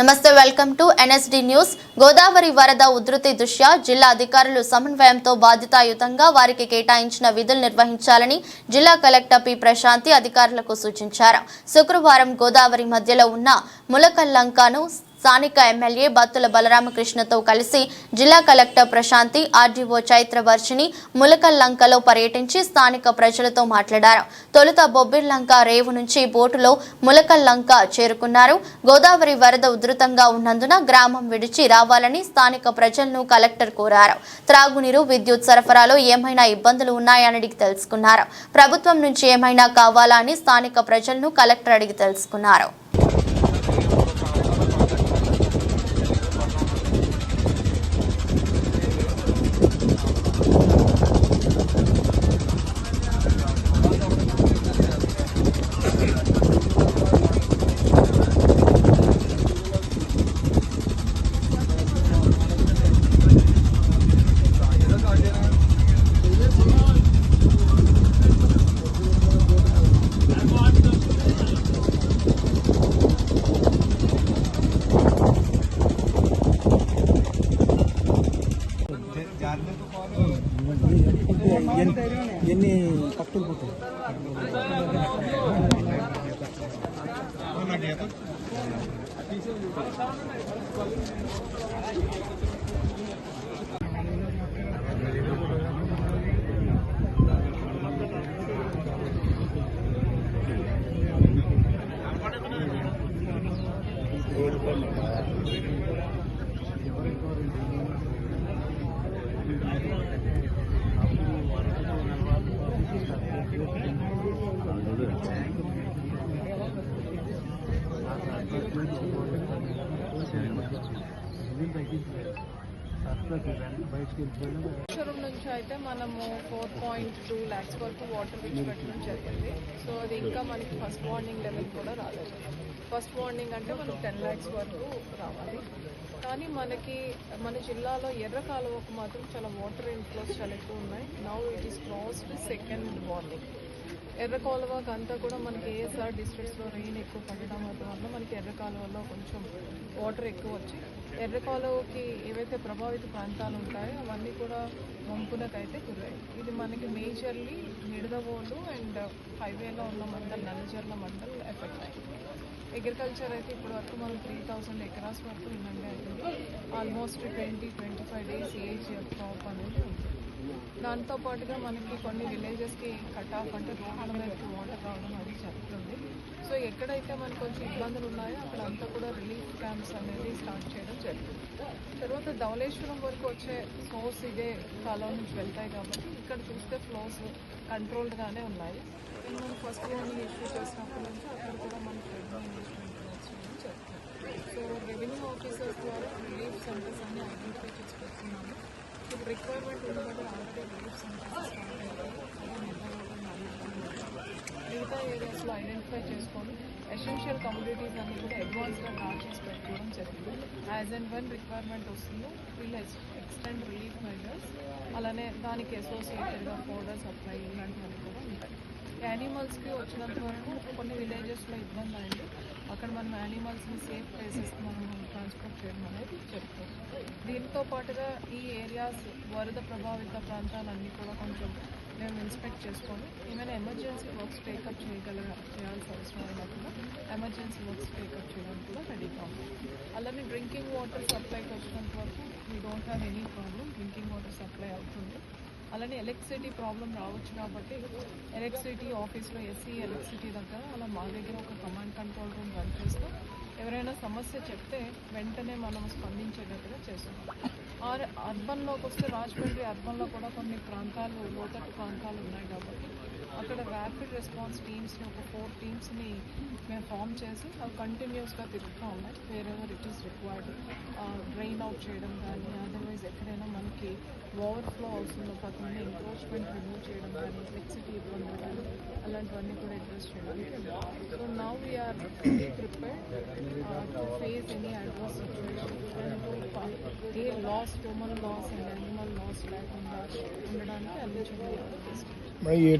నమస్తే welcome to NSD news. Godavari వరద ఉధృతి దృష్ట్యా జిల్లా అధికారులు సమన్వయంతో బాధ్యతాయుతంగా వారికి కేటాయించిన విధులు నిర్వహించాలని జిల్లా కలెక్టర్ పి ప్రశాంతి అధికారులకు సూచించారు. శుక్రవారం గోదావరి మధ్యలో ఉన్న ములకల్లంకను స్థానిక ఎమ్మెల్యే బత్తుల బలరామకృష్ణతో కలిసి జిల్లా కలెక్టర్ ప్రశాంతి ఆర్డీఓ చైత్రవర్షిని ములకల్లంకలో పర్యటించి స్థానిక ప్రజలతో మాట్లాడారు. తొలుత బొబ్బిర్లంక రేవు నుంచి బోటులో ములకల్లంక చేరుకున్నారు. గోదావరి వరద ఉధృతంగా ఉన్నందున గ్రామం విడిచి రావాలని స్థానిక ప్రజలను కలెక్టర్ కోరారు. త్రాగునీరు విద్యుత్ సరఫరాలో ఏమైనా ఇబ్బందులు ఉన్నాయని అడిగి తెలుసుకున్నారు. ప్రభుత్వం నుంచి ఏమైనా కావాలా అని స్థానిక ప్రజలను కలెక్టర్ అడిగి తెలుసుకున్నారు. ini taktul butuh Thank. Kaleshwaram నుంచి అయితే మనము ఫోర్ పాయింట్ టూ ల్యాక్స్ వరకు వాటర్ విడిచిపెట్టడం జరిగింది. సో అది ఇంకా మనకి ఫస్ట్ వార్నింగ్ లెవెల్ కూడా రాలేదు. ఫస్ట్ వార్నింగ్ అంటే మనకి టెన్ ల్యాక్స్ వరకు రావాలి. కానీ మనకి మన జిల్లాలో ఎర్ర కాలువకు మాత్రం చాలా వాటర్ ఇన్ఫ్లోస్ చాలా ఎక్కువ ఉన్నాయి. Now it is crossed second warning ఎర్ర కాలువకి అంతా కూడా మనకి ఏఎస్ఆర్ డిస్ట్రిక్ట్స్లో రెయిన్ ఎక్కువ పడడం వల్ల మనకి ఎర్ర కాలువలో కొంచెం వాటర్ ఎక్కువ వచ్చి ఎర్ర కాలువకి ఏవైతే ప్రభావిత ప్రాంతాలు ఉంటాయో అవన్నీ కూడా వంపునకైతే గురయ్యాయి ఇది మనకి మేజర్లీ నిడదవోలు అండ్ హైవేలో ఉన్న మండల్ నల్లజర్ల మండల్ ఎఫెక్ట్ అయింది అగ్రికల్చర్ అయితే ఇప్పుడు వరకు మనం త్రీ థౌసండ్ ఎకరాస్ వరకు ఇన్నండి అయింది almost twenty twenty five days age crop అనేది ఉంది. దాంతో పాటుగా మనకి కొన్ని విలేజెస్కి కట్ ఆఫ్ అంటే రోడ్ల మీదకి వాటర్ రావడం అది జరుగుతుంది. సో ఎక్కడైతే మనకు కొంచెం ఇబ్బందులు ఉన్నాయో అక్కడ అంతా కూడా రిలీఫ్ క్యాంప్స్ అనేది స్టార్ట్ చేయడం జరుగుతుంది. తర్వాత ధవళేశ్వరం వరకు వచ్చే సోర్స్ ఇదే కాలం నుంచి వెళ్తాయి కాబట్టి ఇక్కడ చూస్తే ఫ్లోస్ కంట్రోల్డ్గానే ఉన్నాయి. మనం ఫస్ట్ వార్నింగ్ ఇష్యూ చేసినప్పటి నుంచి అక్కడ కూడా మనకి రెవెన్యూ ఇన్వెస్ట్మెంట్ వచ్చిందని చెప్తాం సో రెవెన్యూ ఆఫీసర్స్ ద్వారా రిలీఫ్ సెంటర్స్ అన్ని ఐడెంటిఫై చేసుకొస్తున్నాము. రిక్వైర్మెంట్ ఉండబట్టి ఆల్రెడీ రిలీఫ్ సెంటర్స్ మిగతా ఏరియాస్లో ఐడెంటిఫై చేసుకొని ఎసెన్షియల్ కమ్యూనిటీస్ అన్ని కూడా అడ్వాన్స్గా డ్రా చేసి పెట్టుకోవడం జరిగింది. యాజ్ అండ్ వన్ రిక్వైర్మెంట్ వస్తుందో వీళ్ళు ఎక్స్టెండ్ రిలీఫ్ మెజర్స్ అలానే దానికి అసోసియేటెడ్గా పౌడర్ సప్లై ఇలాంటివన్నీ కూడా ఉంటాయి. యానిమల్స్కి వచ్చినంత వరకు కొన్ని విలేజెస్లో ఇబ్బంది అయింది. అక్కడ మనం యానిమల్స్ని సేఫ్ ప్లేసెస్కి మనం ట్రాన్స్పోర్ట్ చేయడం అనేది చెప్తాం దీంతో పాటుగా ఈ ఏరియాస్ వరద ప్రభావిత ప్రాంతాలన్నీ కూడా కొంచెం మేము ఇన్స్పెక్ట్ చేసుకొని ఏమైనా ఎమర్జెన్సీ వర్క్స్ టేకప్ చేయగల చేయాల్సిన అవసరం అయినప్పుడు ఎమర్జెన్సీ వర్క్స్ టేకప్ చేయడానికి కూడా రెడీగా ఉంది అలానే డ్రింకింగ్ వాటర్ సప్లైకి వచ్చినంత వరకు we don't have any problem drinking water supply అవుతుంది. అలానే ఎలక్ట్రిసిటీ ప్రాబ్లం రావచ్చు కాబట్టి ఎలక్ట్రిసిటీ ఆఫీస్లో ఎస్సీ ఎలక్ట్రిసిటీ దగ్గర అలా మా దగ్గర ఒక కమాండ్ కంట్రోల్ రూమ్ రన్ చేస్తూ ఎవరైనా సమస్య చెప్తే వెంటనే మనం స్పందించేటట్టుగా చేస్తున్నాం ఆర్ అర్బన్లోకి వస్తే రాజమండ్రి అర్బన్లో కూడా కొన్ని ప్రాంతాలు లోతట్టు ప్రాంతాలు ఉన్నాయి కాబట్టి అక్కడ ర్యాపిడ్ రెస్పాన్స్ టీమ్స్ని ఒక ఫోర్ టీమ్స్ని మేము ఫామ్ చేసి అవి కంటిన్యూస్గా తిరుగుతూ. ఉన్నాయి ever it is required drain out చేయడం కానీ అదర్వైజ్ ఎక్కడైనా మనకి ఓవర్ఫ్లో అవుతున్న పక్కన ఎంక్రోచ్మెంట్ రిమూవ్ చేయడం కానీ ఫ్లెక్సిటీ ఇబ్బంది కానీ అలాంటివన్నీ కూడా అడ్రస్ చేయడానికి so now we are prepared to face any adverse situation a loss human loss and animal loss లేకుండా ఉండడానికి అన్ని చర్యలు తీసుకుంటాం